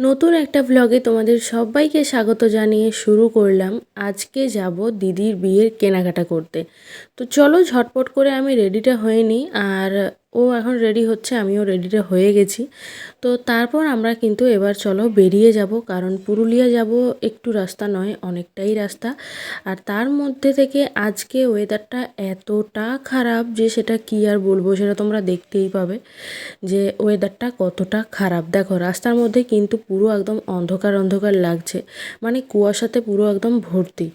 নতুন একটা ব্লগে তোমাদের সবাইকে স্বাগত জানিয়ে শুরু করলাম। আজকে যাব দিদির বিয়ের কেনাকাটা করতে। তো চলো ঝটপট করে আমি রেডিটা হয়ে নিই। আর ও এখন রেডি হচ্ছে, আমিও রেডিটা হয়ে গেছি। তো তারপর আমরা কিন্তু এবার চলো বেরিয়ে যাব, কারণ পুরুলিয়া যাব একটু রাস্তা নয়, অনেকটাই রাস্তা। আর তার মধ্যে থেকে আজকে ওয়েদারটা এতটা খারাপ যে সেটা কি আর বলব, সেটা তোমরা দেখতেই পাবে যে ওয়েদারটা কতটা খারাপ। দেখো, রাস্তার মধ্যে কিন্তু পুরো একদম অন্ধকার অন্ধকার লাগছে মানে কুয়াশাতে পুরো একদম ভর্তি।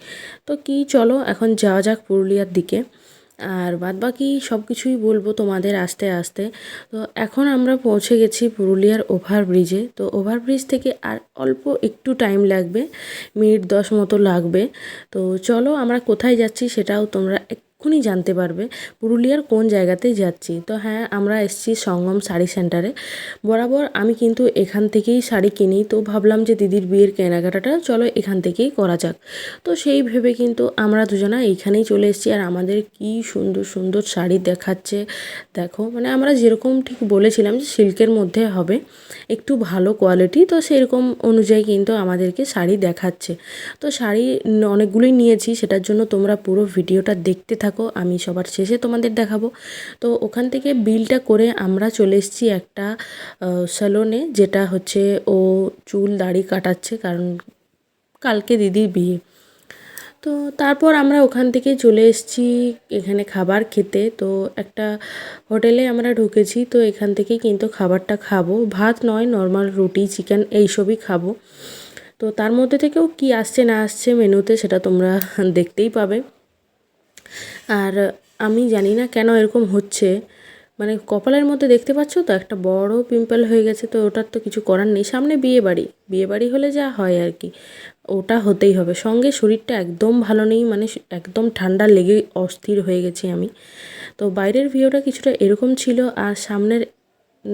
তো কি চলো এখন যাওয়া যাক পুরুলিয়ার দিকে। আর বাদ বাকি সব কিছুই বলব তোমাদের আস্তে আস্তে। তো এখন আমরা পৌঁছে গেছি পুরুলিয়ার ওভারব্রিজে। তো ওভারব্রিজ থেকে আর অল্প একটু টাইম লাগবে, মিনিট দশ মতো লাগবে। তো চলো আমরা কোথায় যাচ্ছি সেটাও তোমরা এক্ষুনি জানতে পারবে পুরুলিয়ার কোন জায়গাতে যাচ্ছি। তো হ্যাঁ আমরা এসেছি সঙ্গম শাড়ি সেন্টারে বরাবর আমি কিন্তু এখান থেকেই শাড়ি কিনি। তো ভাবলাম যে দিদির বিয়ের কেনাকাটাটা চলো এখান থেকেই করা যাক। তো সেই ভেবে কিন্তু আমরা দুজনা এইখানেই চলে এসেছি। আর আমাদের কি সুন্দর সুন্দর শাড়ি দেখাচ্ছে। দেখো মানে আমরা যেরকম ঠিক বলেছিলাম যে সিল্কের মধ্যে হবে, একটু ভালো কোয়ালিটি তো সেরকম অনুযায়ী কিন্তু আমাদেরকে শাড়ি দেখাচ্ছে। তো শাড়ি অনেকগুলোই নিয়েছি, সেটার জন্য তোমরা পুরো ভিডিওটা দেখতে থাকো। আমি সবার শেষে তোমাদের দেখাবো। তো ওখান থেকে বিলটা করে আমরা চলে এসেছি একটা স্যালনে যেটা হচ্ছে ও চুল দাড়ি কাটাচ্ছে, কারণ কালকে দিদির বিয়ে। তো তারপর আমরা ওখান থেকে চলে এসেছি এখানে খাবার খেতে। তো একটা হোটেলে আমরা ঢুকেছি, তো এখান থেকেই কিন্তু খাবারটা খাব। ভাত নয় নর্মাল রুটি চিকেন এইসবই খাব। তো তার মধ্যে থেকেও কি আসছে না আসছে মেনুতে সেটা তোমরা দেখতেই পাবে। আর আমি জানি না কেন এরকম হচ্ছে। মানে কপালের মধ্যে দেখতে পাচ্ছ তো, একটা বড় পিম্পল হয়ে গেছে তো, ওটার তো কিছু করার নেই। সামনে বিয়ে বাড়ি। বিয়ে বাড়ি হলে যা হয় আর কি। ওটা হতেই হবে। সঙ্গে শরীরটা একদম ভালো নেই মানে একদম ঠান্ডা লেগে অস্থির হয়ে গেছি আমি। তো বাইরের ভিউটা কিছুটা এরকম ছিল, আর সামনের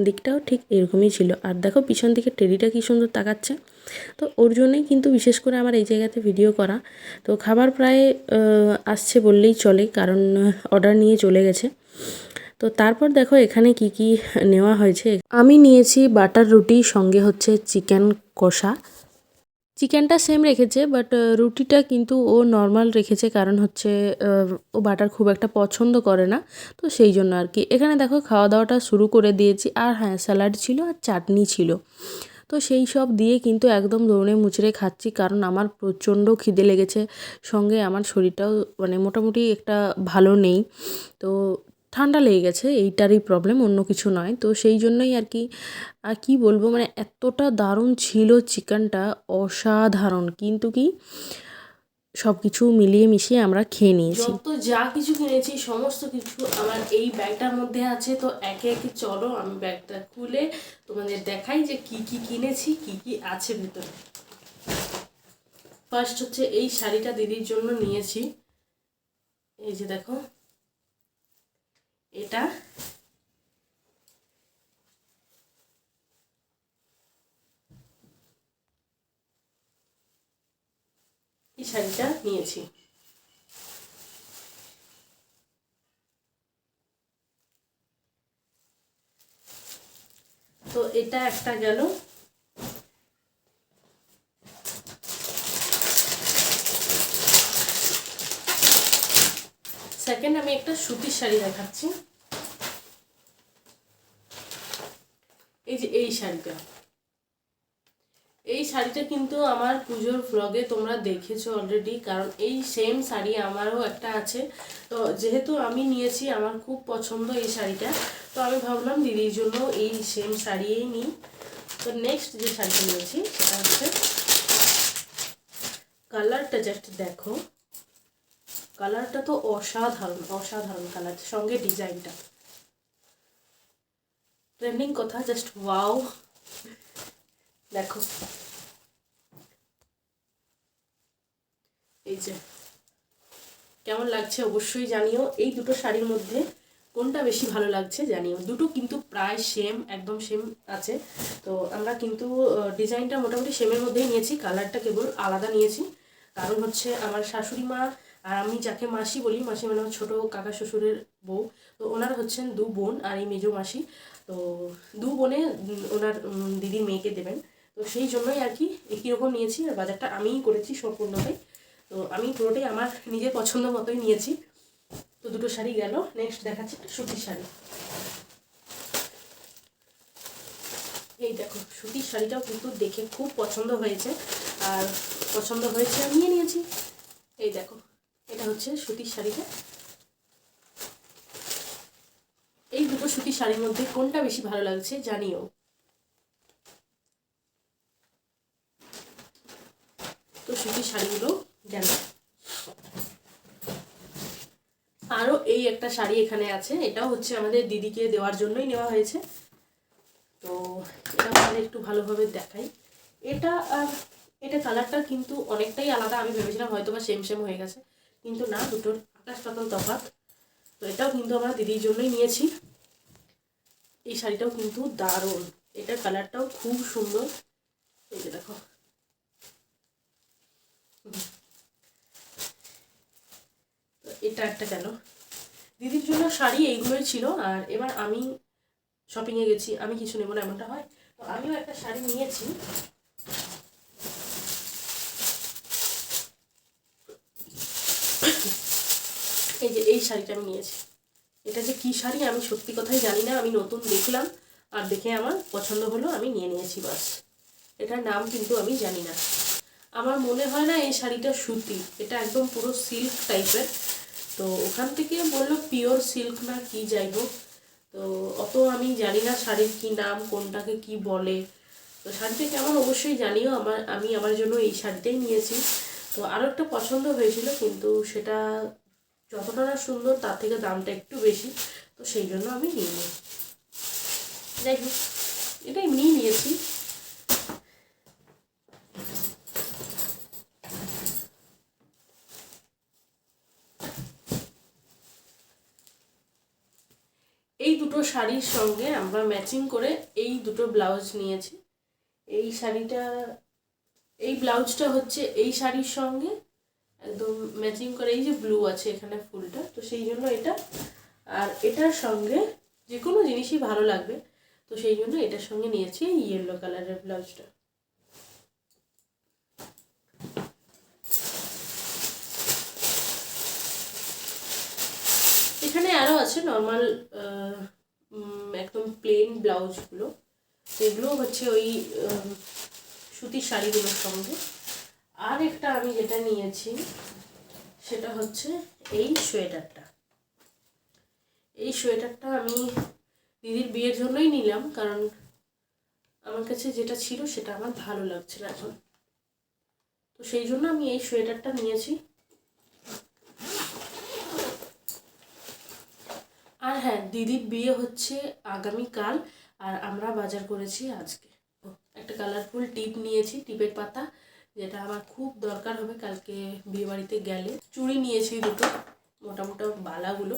দিকটাও ঠিক এরকমই ছিল। আর দেখো পিছন দিকে টেরিটা কী সুন্দর তাকাচ্ছে। তো ওর জন্যই কিন্তু বিশেষ করে আমার এই জায়গাতে ভিডিও করা। তো খাবার প্রায় আসছে বললেই চলে, কারণ অর্ডার নিয়ে চলে গেছে। তো তারপর দেখো এখানে কি কি নেওয়া হয়েছে। আমি নিয়েছি বাটার রুটি, সঙ্গে হচ্ছে চিকেন কষা। চিকেনটা সেম রেখেছে বাট রুটিটা কিন্তু ও নর্মাল রেখেছে, কারণ হচ্ছে ও বাটার খুব একটা পছন্দ করে না। তো সেই জন্য আর কি। এখানে দেখো খাওয়া দাওয়াটা শুরু করে দিয়েছি, আর হ্যাঁ স্যালাড ছিল আর চাটনি ছিল। তো সেই সব দিয়ে কিন্তু একদম দৌড়ে মুচড়ে খাচ্ছি, কারণ আমার প্রচণ্ড খিদে লেগেছে। সঙ্গে আমার শরীরটাও মানে মোটামুটি একটা ভালো নেই। তো ঠান্ডা লেগে গেছে, এইটারই প্রবলেম অন্য কিছু নয়। তো সেই জন্যই আর কি, আর কী বলব মানে এতটা দারুণ ছিল চিকেনটা অসাধারণ। কিন্তু কি সব কিছু মিলিয়ে মিশিয়ে আমরা খেয়ে নিয়েছি। যত যা কিছু কিনেছি, সমস্ত কিছু আমার এই ব্যাগটার মধ্যে আছে। তো একে একে চলো, আমি ব্যাগটা খুলে তোমাদের দেখাই যে কি কি কিনেছি, কি কি আছে ভিতরে। ফার্স্ট হচ্ছে এই শাড়িটা দিদির জন্য নিয়েছি। এই যে দেখো এটা। এই শাড়িটা নিয়েছি। তো এটা একটা গেল সেকেন্ড আমি একটা সুতির শাড়ি দেখাচ্ছি। এই যে এই শাড়িটা। এই শাড়িটা কিন্তু আমার পুজোর ভ্লগে তোমরা দেখেছ অলরেডি কারণ এই সেম শাড়ি আমারও একটা আছে। তো যেহেতু আমি নিয়েছি, আমার খুব পছন্দ এই শাড়িটা। তো আমি ভাবলাম দিদির জন্য এই সেম শাড়িই নিই। তো নেক্সট যে শাড়িটা নিয়েছি, সেটা হচ্ছে কালারটা জাস্ট দেখো। কালারটা তো অসাধারণ অসাধারণ কালার, সঙ্গে ডিজাইনটা। ট্রেন্ডিং কথা জাস্ট ওয়াও দেখো। এই যে, কেমন লাগছে অবশ্যই জানিও। এই দুটো শাড়ির মধ্যে কোনটা বেশি ভালো লাগছে জানিও। দুটো কিন্তু প্রায় সেম একদম সেম আছে। তো আমরা কিন্তু ডিজাইনটা মোটামুটি সেমের মধ্যেই নিয়েছি, কালারটা কেবল আলাদা নিয়েছি। কারণ হচ্ছে আমার শাশুড়ি মা আর আমি যাকে মাসি বলি, মাসি মানে ছোটো কাকা শ্বশুরের বউ। তো ওনারা হচ্ছেন দু বোন আর এই মেজো মাসি। তো দু বোনে ওনার দিদির মেয়েকে দেবেন। তো সেই জন্যই আর কি একই রকম নিয়েছি আর বাজারটা আমিই করেছি সম্পূর্ণটাই। তো আমি পুরোটাই আমার নিজের পছন্দ মতোই নিয়েছি। তো দুটো শাড়ি গেল। নেক্সট দেখাচ্ছি একটা সুতির শাড়ি। এই দেখো, সুতির শাড়িটাও কিন্তু দেখে খুব পছন্দ হয়েছে। আর পছন্দ হয়েছে নিয়ে নিয়েছি। এই দেখো এটা হচ্ছে সুতির শাড়িটা। এই দুটো সুতির শাড়ির মধ্যে কোনটা বেশি ভালো লাগছে জানিও। তো সুতির শাড়িগুলো গেল আরও এই একটা শাড়ি এখানে আছে, এটাও হচ্ছে আমাদের দিদিকে দেওয়ার জন্যই নেওয়া হয়েছে। তো এটা আমাদের একটু ভালোভাবে দেখাই। এটা আর এটা কালারটা কিন্তু অনেকটাই আলাদা, আমি ভেবেছিলাম হয়তো বা সেম সেম হয়ে গেছে। কিন্তু না, দুটোর আকাশ পাতাল তফাৎ। তো এটাও কিন্তু আমরা দিদির জন্যই নিয়েছি। এই শাড়িটাও কিন্তু দারুণ। এটার কালারটাও খুব সুন্দর। এই যে দেখো। এটা একটা গেল দিদির জন্য শাড়ি এইগুলোই ছিল। আর এবার আমি শপিংয়ে গেছি, আমি কিছু নেব না, এমনটা হয়। তো আমিও একটা শাড়ি নিয়েছি। এই যে, এই শাড়িটা আমি নিয়েছি। এটা যে কী শাড়ি আমি সত্যি কথাই জানি না, আমি নতুন দেখলাম আর দেখে আমার পছন্দ হলো, আমি নিয়ে নিয়েছি বাস। এটার নাম কিন্তু আমি জানি না। আমার মনে হয় না এই শাড়িটা সুতি, এটা একদম পুরো সিল্ক টাইপের। তো ওখান থেকে বলল পিওর সিল্ক না কি যাই হোক তো অত আমি জানি না শাড়ির কি নাম, কোনটাকে কি বলে। তো শাড়িটা কেমন অবশ্যই জানিও, আমার, আমি আমার জন্য এই শাড়িটাই নিয়েছি। তো আরও একটা পছন্দ হয়েছিল, কিন্তু সেটা যতটা না সুন্দর, তার থেকে দামটা একটু বেশি। তো সেই জন্য আমি নিয়ে নিই। যাই হোক, এটা এমনিই নিয়েছি। এই দুটো শাড়ির সঙ্গে আমরা ম্যাচিং করে এই দুটো ব্লাউজ নিয়েছি। এই শাড়িটা, এই ব্লাউজটা হচ্ছে এই শাড়ির সঙ্গে একদম ম্যাচিং করে, এই যে ব্লু আছে এখানে ফুলটা, তো সেই জন্য এটা। আর এটার সঙ্গে যে কোনো জিনিসই ভালো লাগবে, তো সেই জন্য এটার সঙ্গে নিয়েছি ইয়েলো কালারের ব্লাউজটা এখানে আরও আছে নর্মাল একদম প্লেন ব্লাউজগুলো সেগুলো হচ্ছে ওই সুতির শাড়িগুলোর সঙ্গে। আর একটা আমি যেটা নিয়েছি, সেটা হচ্ছে এই সোয়েটারটা। এই সোয়েটারটা আমি দিদির বিয়ের জন্যই নিলাম, কারণ আমার কাছে যেটা ছিল সেটা আমার ভালো লাগছে না এখন। তো সেই জন্য আমি এই সোয়েটারটা নিয়েছি। আর হ্যাঁ দিদির বিয়ে হচ্ছে আগামীকাল, আর আমরা বাজার করেছি আজকে। একটা কালারফুল টিপ নিয়েছি, টিপের পাতা। যেটা আমার খুব দরকার হবে কালকে বিয়ে বাড়িতে গেলে। চুড়ি নিয়েছি দুটো মোটা মোটা বালাগুলো।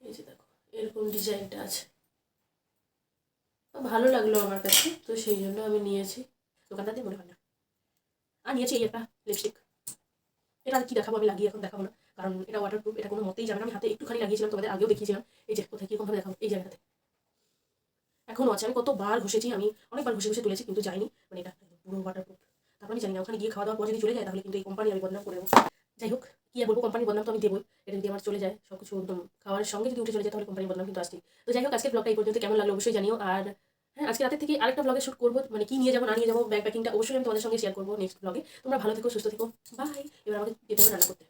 এই যে দেখো, এরকম ডিজাইনটা আছে। ভালো লাগল আমার কাছে, তো সেই জন্য আমি নিয়েছি। দোকানটাতে মনে হয় না। আর নিয়েছি এই একটা লিপস্টিক এটা কি দেখাবো আমি লাগিয়ে এখন দেখাবো না। কারণ এটা ওয়াটারপ্রুফ এটা কোনো মতেই যাবে না। আমি হাতে একটুখানি লাগিয়েছিলাম, তোমাদের আগেও দেখিয়েছিলাম। এই যে, কোথায় কীরকম ভাবে দেখাবো? এই জায়গাটাতে। এখনও আছে। আমি কতবার ঘষেছি, আমি অনেকবার ঘষে ঘষে তুলেছি, কিন্তু যাইনি। মানে এটা পুরো ওয়াটারপ্রুফ তারপর আমি জানি না, ওখানে গিয়ে খাওয়া দাওয়া পর যদি চলে যায়, তাহলে কিন্তু এই কোম্পানি আমি বদনাম করে দেবো। যাই হোক, কি আর বলব কোম্পানির বদনাম তো আমি দেবই। এটা যদি আমার চলে যায় সব কিছু একদম খাওয়ার সঙ্গে যদি উঠে চলে যায়, তাহলে কোম্পানির বদনাম কিন্তু আসছেই তো যাই হোক, আজকের ব্লগটা এই পর্যন্ত। কেমন লাগল অবশ্যই জানিও। আর হ্যাঁ আজকে রাতের থেকে আরেকটা ব্লগে শুট করব। মানে কি নিয়ে যাব, না নিয়ে যাব ব্যাগ প্যাকিংটা অবশ্যই আমি তোমাদের সঙ্গে শেয়ার করব নেক্সট ব্লগে তোমরা ভালো থেকো, সুস্থ থেকো। বাই এবার আমাকে যেতে হবে রান্না করতে।